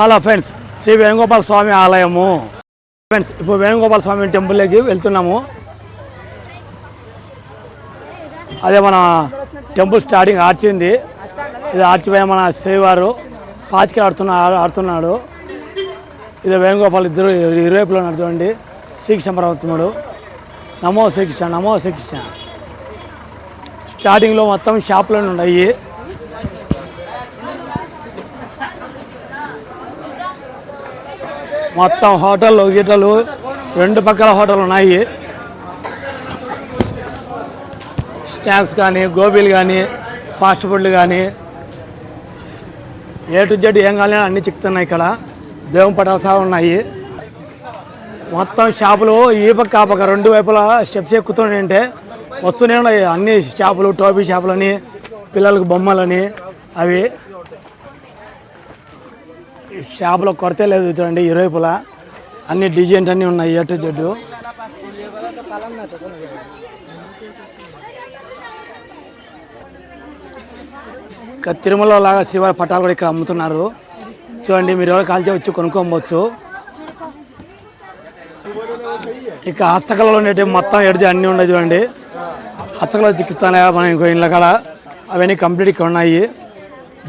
Hello friends Shri Venugopala స్వామి ఆలయము. Friends ఇప్పుడు వేణుగోపాల స్వామి టెంపుల్లోకి వెళ్తున్నాము. అదే మన టెంపుల్ స్టార్టింగ్ ఆర్చింది. ఇది ఆర్చిపోయిన మన శ్రీవారు పాచికలు ఆడుతున్నా ఆడుతున్నాడు. ఇది వేణుగోపాల్ ఇద్దరు ఇరువైపులో నడుచుకోండి శ్రీకృష్ణ పర్వతముడు నమో శ్రీకృష్ణ నమో శ్రీకృష్ణ. స్టార్టింగ్లో మొత్తం షాపులు ఉన్నాయి. మొత్తం హోటళ్ళు గీటలు రెండు పక్కల హోటల్ ఉన్నాయి. స్నాక్స్ కానీ గోబీలు కానీ ఫాస్ట్ ఫుడ్లు కానీ. ఏ టు జెడ్ ఏం కానీ అన్నీ చిక్కుతున్నాయి ఇక్కడ. దేవుని పటాలు సహా ఉన్నాయి. మొత్తం షాపులు ఈ పక్క ఆ పక్క రెండు వైపులా స్టెప్స్ ఎక్కుతుంటే వస్తూనే ఉన్నాయి. అన్ని షాపులు టోపీ షాపులని పిల్లలకు బొమ్మలని అవి. షాపులో కొరత లేదు చూడండి ఇరువైపులా. అన్ని డిజైన్స్ అన్నీ ఉన్నాయి ఎటు జడ్డు ఇంకా తిరుమల లాగా శ్రీవారి పట్టాలు కూడా ఇక్కడ అమ్ముతున్నారు. చూడండి మీరు ఎవరు కాల్చే వచ్చి కొనుక్కోవచ్చు. ఇక హస్తకళలో ఉండేవి మొత్తం ఎడితే అన్నీ ఉన్నాయి చూడండి. హస్తకళ చిక్కుతానే మన ఇంకో ఇళ్ళ కాడ? అవన్నీ కంప్లీట్ ఇక్కడ ఉన్నాయి.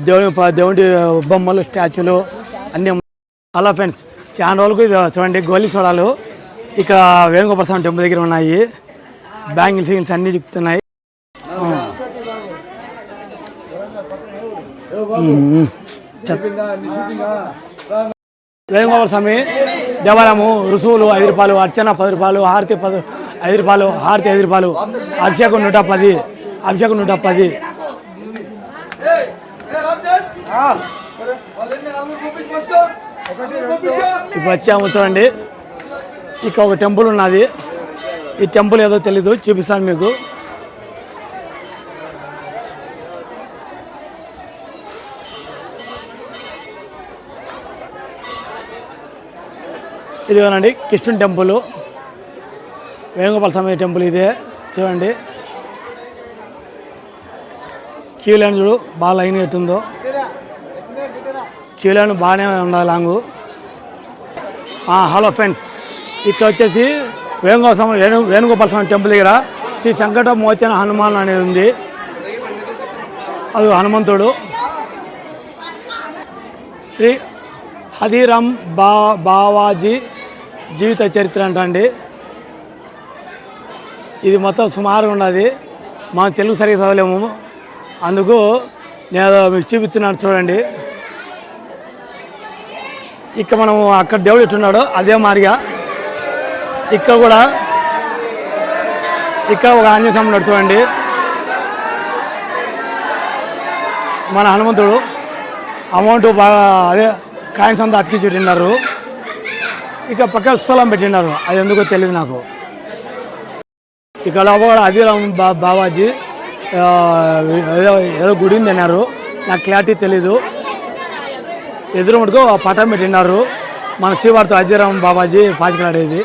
దేవుని దేవుడి బొమ్మలు స్టాచ్యూలు అన్నీ హలో ఫ్రెండ్స్ చాలా రోజులకు ఇది చూడండి గోలీ సోడాలు ఇక్కడ వేణుగోపాల స్వామి టెంపుల్ దగ్గర ఉన్నాయి. బ్యాంగిల్స్ గిల్స్ అన్నీ చిక్కుతున్నాయి. వేణుగోపాల స్వామి దేవాలయము రుసువులు ఐదు రూపాయలు అర్చన పది రూపాయలు హారతి పది ఐదు రూపాయలు హారతి ఐదు రూపాయలు అభిషేకం నూట పది అభిషేకం నూట పది. ఇప్పుడు వచ్చాము చూడండి. ఇక్కడ ఒక టెంపుల్ ఉన్నది. ఈ టెంపుల్ ఏదో తెలీదు చూపిస్తాను మీకు. ఇదిగోనండి కృష్ణుని టెంపుల్. వేణుగోపాల స్వామి టెంపుల్ ఇదే చూడండి. క్యూ లైన్ చూడు బాగా లైన్ ఎట్టుందో. క్యూ లైన్ బాగానే ఉండాలి లాంగు. హలో ఫ్రెండ్స్ ఇక్కడ వచ్చేసి వేణుగోపాల వేణు వేణుగోపాల స్వామి టెంపుల్ దగ్గర శ్రీ సంకట మోచన హనుమాన్ అనేది ఉంది. అది హనుమంతుడు. శ్రీ హదీరామ్ బా బావాజీ జీవిత చరిత్ర అంటండి. ఇది మొత్తం సుమారుగా ఉన్నది. మనం తెలుగు సరిగ్గా చదవలేము. అందుకు నేను మీకు చూపిస్తున్నాను చూడండి. ఇక్కడ మనం అక్కడ దేవుడు ఎట్టున్నాడో అదే మారిగా ఇక్కడ కూడా ఇక్కడ ఒక ఆంజనేయ స్వామి ఉన్నాడు చూడండి. మన హనుమంతుడు అమౌంట్ బాగా అదే కాయిన్స్ అంతా అతికించి పెట్టినారు ఇక పక్క స్థలం పెట్టినారు అది ఎందుకో తెలియదు నాకు. ఇక్కడ లోపల అదిరామ్ బా బాబాజీ ఏదో ఏదో గుడి ఉంది అన్నారు. నాకు క్లారిటీ తెలీదు. ఎదురు మటుకు పటం పెట్టినారు మన శ్రీవారితో అజయరామ్ బాబాజీ పాచికలాడేది.